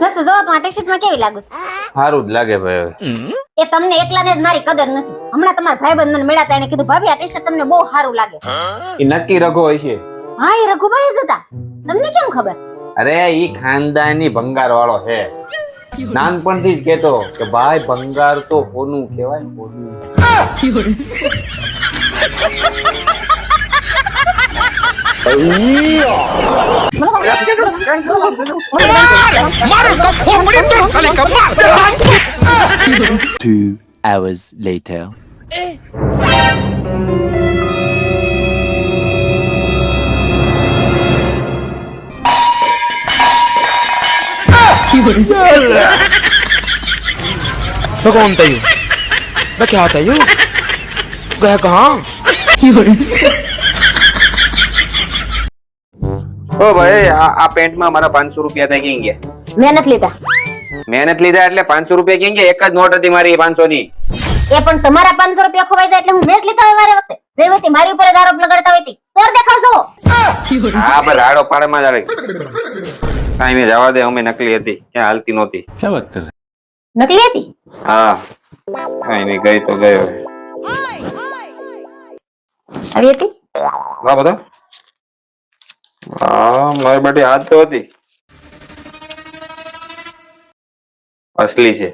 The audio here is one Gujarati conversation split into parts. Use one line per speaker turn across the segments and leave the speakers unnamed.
જશે જો તો આ ટી શર્ટમાં કેવી લાગુ છે?
સારું જ લાગે ભાઈ
એ તમને એકલાને જ મારી કદર નથી. હમણાં તમારા ભાઈબંધ મને મળ્યા એને કીધું ભાભી આ ટી શર્ટ તમને બહુ સારું લાગે છે.
એ નક્કી રઘો હોય છે.
હા એ રઘુભાઈ જ હતા. તમને કેમ ખબર?
અરે ઈ ખાનદાની ભંગાર વાળો છે. નાનપણથી જ કેતો કે ભાઈ ભંગાર તો હોનું કહેવાય કોનું
Two hours later.
मैं कौन था यू मैं क्या था यू गया कहाँ
ઓ ભાઈ આ પેન્ટમાં મારા પાંચસો રૂપિયા ત્યાં ગયા?
મેં લીધા.
મેં લીધા એટલે પાંચસો રૂપિયા કેમ ગયા? એક જ નોટ હતી મારી પાંચસો ની
એ પણ તમારા પાંચસો રૂપિયા ખોવાઈ જાય એટલે હું મેં લીધા હોય મારે વખતે. જે વખતે મારી ઉપર જ આરોપ લગાડતા હોય તોર દેખાવશો
હા બસ રાડો પાડમાં જ કાઈ મેં જવા દે અમે નકલી હતી. ક્યાં હાલતી નહોતી.
ક્યાં વાત કરે?
નકલી હતી?
હા. કાઈ નહીં ગઈ તો ગયો
આવી હતી?
વાહ બધા હા મારી બેટી હાથ તો હતી. અસલી છે.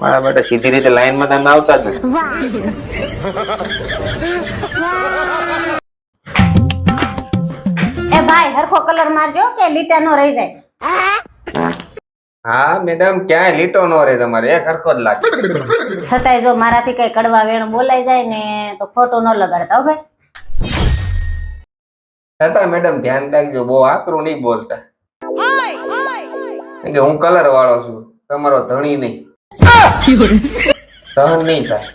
મારા બેટા સીધી રીતે લાઈનમાં તમે આવતા જ
એ ભાઈ હરખો કલર મારજો કે લીટા નો રહી જાય.
હા મેડમ ક્યાંય લીટો નો રહે તમારે. એક હરખો જ લાગે.
છતાંય જો મારાથી કઈ કડવા વેણ બોલાઈ જાય ને તો ખોટું ન લગાડતા હો ભાઈ.
છતાં મેડમ ધ્યાન રાખજો, બહુ આકરું નહીં બોલતા. કે હું કલર વાળો છું, તમારો ધણી નહીં. સહન નહીં થાય.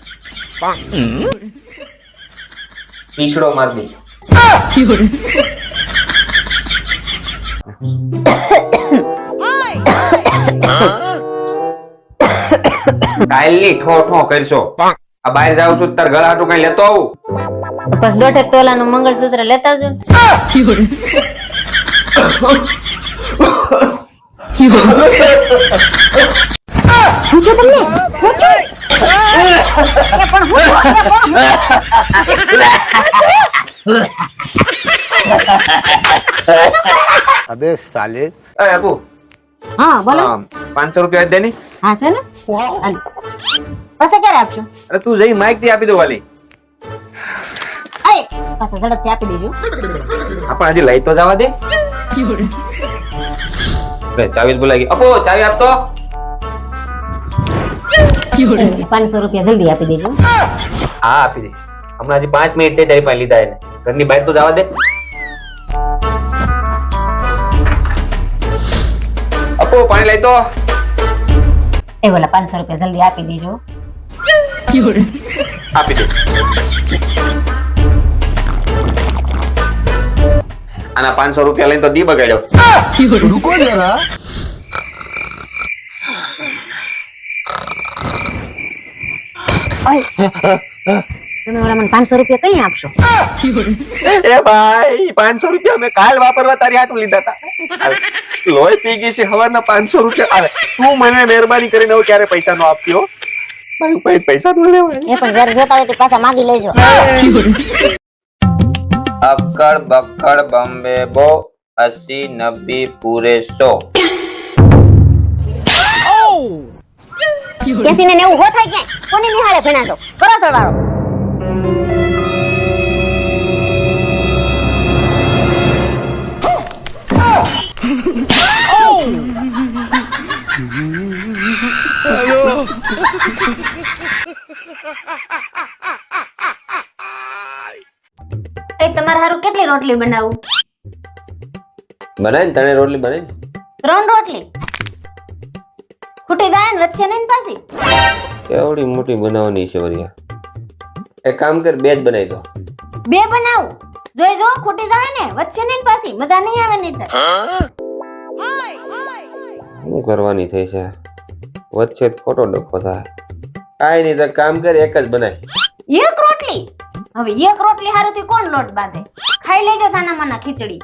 પીછડો માર દે. કાલની ઠો ઠો કરશો. આ બહાર જાઉં છું, તાર ગળા હાટું કઈ લેતો આવું?
બસ દોઢેક તોલાનું મંગળસૂત્ર લેતા આવજો. પૂછો અબે સાલે. એ અબુ હા બોલો.
પાંચસો રૂપિયા દે ની.
હા છે ને? પછી ક્યારે આપશો?
અરે તું જઈ માઇકથી આપી દો વાલી.
પાછા ઝડપથી આપી દેજો.
આપણે હજી લઈ તો જવા દે. લે, ચાવી જ ભૂલાઈ ગઈ અપો ચાવી આપતો.
પાંચસો રૂપિયા જલ્દી આપી દેજો.
હા આપી દે. હમણાં હજી પાંચ મિનિટ થઈ તારી પાસે લીધા એને. ઘરની બહાર તો જવા દે. અપો પાણી લઈ તો.
એ બોલા પાંચસો રૂપિયા જલ્દી આપી દેજો.
આપી દે. આના પાંચસો રૂપિયા લઈને તો દી બગાડ્યો.
રૂકો જરા. મેં કાલ વાપરવા તારી આટલું લીધા હતા લોહી પી ગઈ છે હવાના પાંચસો રૂપિયા આવે. તું મને મહેરબાની કરીને હવે ક્યારે પૈસા નો આપ્યો પૈસા નો લેવાય.
એ પણ જયારે જોતા હોય પાછા માગી લેજો.
અક્કડ બક્કડ બોમ્બે બો અસી નબ્બી પૂરે સો.
કેસી ને એવું હો થાય ક્યાંય? કોની નિહાળે ભણ્યા છો કરો સરવાળો. એ તમારે હારું કેટલી રોટલી બનાવું?
બનાય ને તને રોટલી બનાય
ત્રણ રોટલી? ખૂટી જાય ને વચ્ચે નહીં ને પાછી?
કેવડી મોટી બનાવવાની છે વરિયા એક કામ કર બે જ બનાવી દો.
બે બનાવું? જોઈ જો ખૂટી જાય ને વચ્ચે નહીં ને પાછી મજા નહીં આવે નહીં
શું કરવાની થઈ છે? વચ્ચે જ ખોટો ડખો થાય. કાંઈ નહીં તો કામ કર એક જ બનાય.
એક રોટલી? હવે એક રોટલી હારું થી કોણ લોટ બાંધે? ખાઈ લેજો સાના માના ખીચડી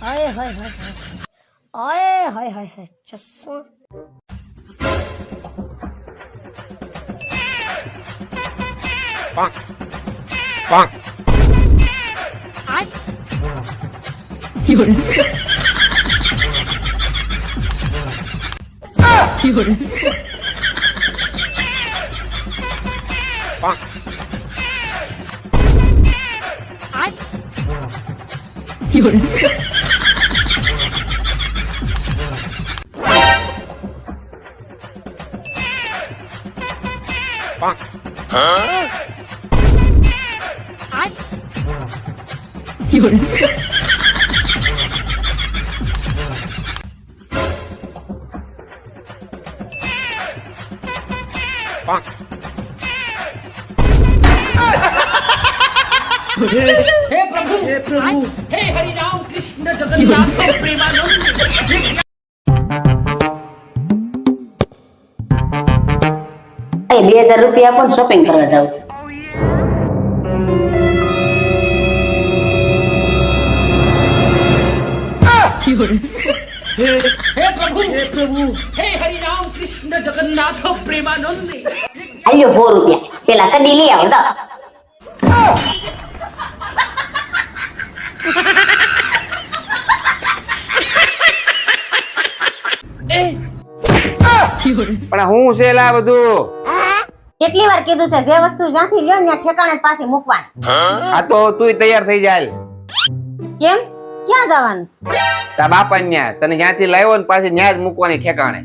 હાય હાય હાય હાય. હાય હાય હાય 有人。放。啊。啊。有人。放。ચસ્સા. એ બે હજાર રૂપિયા પણ શોપિંગ કરવા જાઉં છું. આલ્યો સો રૂપિયા. પેલા સડી લઈ આવો જાઓ.
પણ હું છે લા બધું?
કેટલી વાર કીધું છે? જે વસ્તુ જ્યાંથી લ્યો ને ત્યાં ઠેકાણે પાસે મૂકવાની.
આ તો તું તૈયાર થઈ જાય
કેમ? ક્યાં જવાનું છે?
તા બાપા ન્યા. તને જ્યાંથી લાવ્યો ને પાછી ન્યા જ મૂકવાની ઠેકાણે.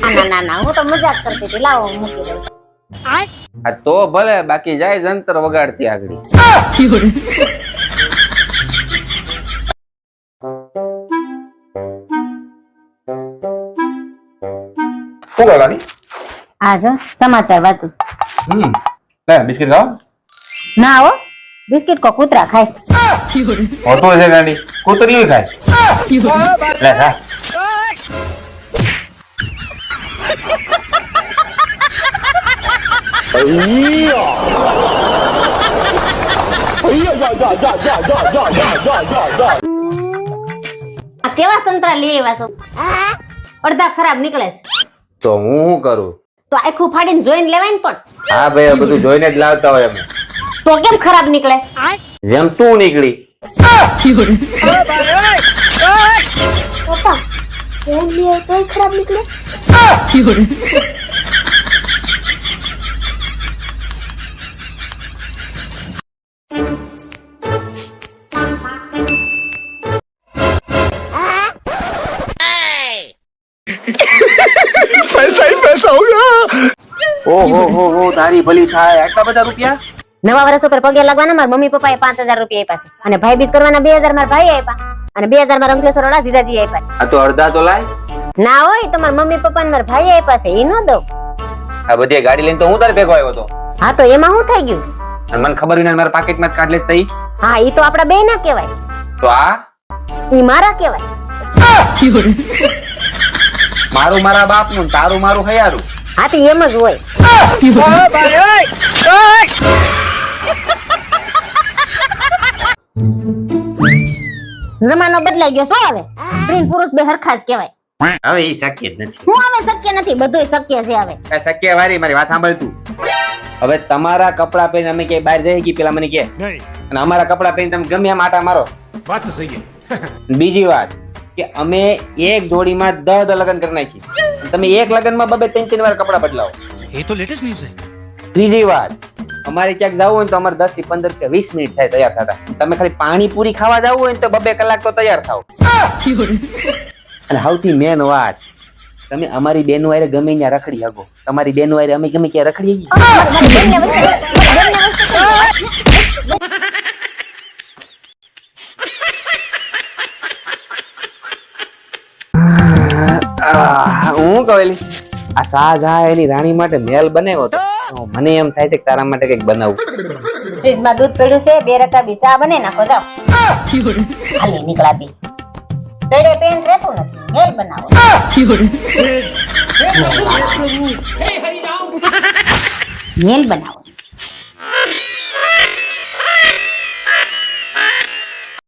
ના ના ના ના હું તો મજાક કરતી હતી. લાવો મૂકી દઉં.
આ તો ભલે બાકી જાય જંતર વગાડતી આગળ. શું કરવાની?
આ જો સમાચાર વાંચું.
હમ લે બિસ્કિટ ખાવ
ના હો બિસ્કિટ કો કૂતરા ખાય.
હોતો છે ગાડી. કૂતરી ખાય. લે ખા
આ કેવા સંતરા લઈ આવ્યા છો? અડધા ખરાબ નીકળે છે.
તો હું શું કરું?
તો આખું ફાડીને જોઈને લેવાય ને પણ.
હા ભાઈ આ બધું જોઈને જ લાવતા હોય અમે
તો કેમ ખરાબ નીકળે?
જેમ તું નીકળી.
પપ્પા કેમ તોય ખરાબ નીકળે?
ઓહો હો હો તારી ભલી થાય. આટલા બધા રૂપિયા?
નવા વર્ષ ઉપર પગે લાગવાના મારા મમ્મી પપ્પાએ પાંચ હજાર રૂપિયા આપ્યા છે. અને ભાઈ બીજ કરવાના બે હજાર મારા ભાઈ આપ્યા. અને બે હજાર મારા અંકલેશ્વર વાળા જીજાજી આપ્યા
આ તો અડધા તો લાય.
ના હોય તો મારા મમ્મી પપ્પા ને મારા ભાઈ આપ્યા છે. એ નો દઉં.
આ બધી ગાડી લઈને તો હું તારે ભેગો આવ્યો હતો?
હા તો એમાં શું થઈ ગયું?
અને મને ખબર વિના મારા પાકેટમાં કાઢ લેસ તઈ
હા એ તો આપડા બે ના કહેવાય.
તો આ?
ઈ મારા કહેવાય.
મારું મારા બાપનું તારું મારું હયારું.
હાથી એમ જ હોય. જમાનો બદલાઈ ગયો શું હવે. સ્ત્રી પુરુષ બે હરખા કહેવાય.
હવે એ શક્ય જ નથી.
હું હવે શક્ય નથી બધું શક્ય છે હવે.
શક્ય વારી મારી વાત સાંભળતું હવે તમારા કપડા પહેરીને અમે કે બહાર જઈ ગઈ પેલા મને કે? અને અમારા કપડા પહેરીને તમે ગમે માટા મારો.
વાત સહી
બીજી વાત કે અમે એક જોડીમાં દહ દહ લગ્ન કરી નાખી તમે એક લગનમાં બબે ત્રણ ત્રણ વાર કપડાં બદલાવો.
એ તો લેટેસ્ટ ન્યૂઝ છે.
ત્રીજી વાર. અમારે ક્યાંક જવું હોય તો અમારે દસથી પંદર કે વીસ મિનિટ થાય તૈયાર થતા. તમે ખાલી પાણી પૂરી ખાવા જવું હોય તો બબે કલાક તો તૈયાર થાવ અને સૌથી મેન વાત તમે અમારી બેનો આરે ગમે ત્યાં રખડી શકો તમારી બેનો આરે અમે ગમે ત્યાં રખડીએ હું કહેલી આ શાહજહા એની રાણી માટે મહેલ બનાવ્યો હતો તો મને એમ થાય છે કે તારા માટે કંઈક બનાવું
ફ્રીજમાં દૂધ પડ્યું છે બે રકાબી ચા બને નાખો જાઓ નીકળા નીકળાતી ગળે પેન રહેતું નથી મેલ બનાવો મેલ બનાવો